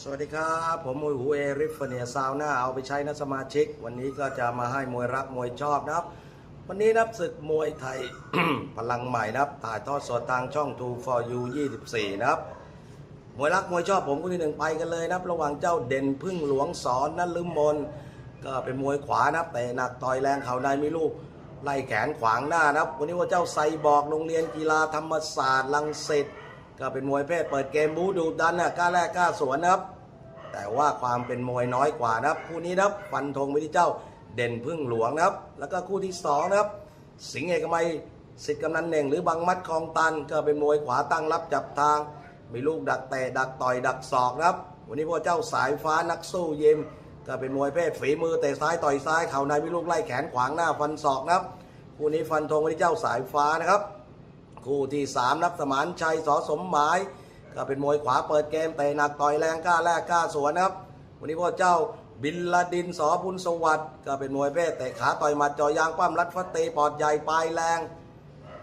สวัสดีครับ ผมมวยหูเอริฟเนียซาวน่าเอาไปใช้นะสมาชิก วันนี้ก็จะมาให้มวยรักมวยชอบนะครับ วันนี้นับศึกมวยไทย พลังใหม่นะครับ ถ่ายทอดสดทางช่อง2 for you 24 นะครับ มวยรักมวยชอบผมคู่ที่หนึ่งไปกันเลยนะครับ ระหว่างเจ้าเด่นพึ่งหลวงสอนนันลืมมน ก็เป็นมวยขวานะครับแต่หนักต่อยแรงเข่าในมีลูกไล่แขนขวางหน้านะครับ วันนี้ว่าเจ้าไซบอกโรงเรียนกีฬาธรรมศาสตร์ลังสิต ก็เป็นมวยเพศเปิดเกมบูดูดันนะกล้าแรกกล้าสวนนะครับ แต่ว่าความเป็นมวยน้อยกว่านะครับ คู่นี้นะครับฟันธงไปที่เจ้าเด่นพึ่งหลวงนะครับ แล้วก็คู่ที่สองนะครับ สิงห์เอกมัยสิทธิ์กำนันเน่งหรือบางมัดคลองตัน ก็เป็นมวยขวาตั้งรับจับทาง มีลูกดักเตะดักต่อยดักศอกนะครับ วันนี้พวกเจ้าสายฟ้านักสู้ยิมก็เป็นมวยเพศฝีมือเตะซ้ายต่อยซ้ายเข่าในมีลูกไล่แขนขวางหน้าฟันศอกนะครับคู่นี้ฟันธงไปที่เจ้าสายฟ้านะครับ คู่ที่สามนับสมานชัยสอสมหมาย ก็เป็นมวยขวาเปิดเกมเตะหนักต่อยแรงกล้าแลกกล้าสวนนะครับ วันนี้พ่อเจ้าบินลาดินสอบุญสวัสดิ์ก็เป็นมวยเพศเตะขาต่อยหมัดจอยางปั้มรัดฟัดเตะปอดใหญ่ปลายแรง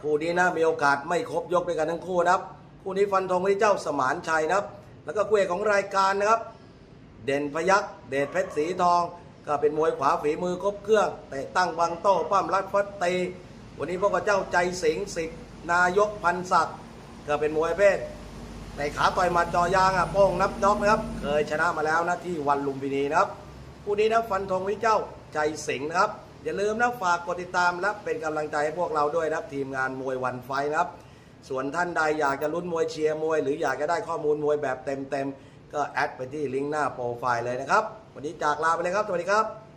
คู่นี้นะมีโอกาสไม่ครบยกด้วยกันทั้งคู่นะครับคู่นี้ฟันธงที่เจ้าสมานชัยนะครับ แล้วก็คู่เอกของรายการนะครับ เด่นพยักเดชเพชรสีทอง ก็เป็นมวยขวาฝีมือครบเครื่องเตะตั้งบังโต้ปั้มรัดฟัดเตะวันนี้พวกเจ้าใจสิงสิทธิ์ นายกพันศักดิ์ก็เป็นมวยเพศในขาต่อยมัดจอยางอะโป้งนับน็อกนะครับเคยชนะมาแล้วนะที่วันลุมพินีนะครับคู่นี้นะฟันธงวิเจ้าใจสิงห์นะครับ อย่าลืมนะฝากกดติดตามและเป็นกำลังใจให้พวกเราด้วยนะครับ ทีมงานมวยวันไฟนะครับ ส่วนท่านใดอยากจะลุ้นมวยเชียร์มวย หรืออยากจะได้ข้อมูลมวยแบบเต็มๆก็แอดไปที่ลิงก์หน้าโปรไฟล์เลยนะครับ วันนี้จากลาไปเลยครับสวัสดีครับ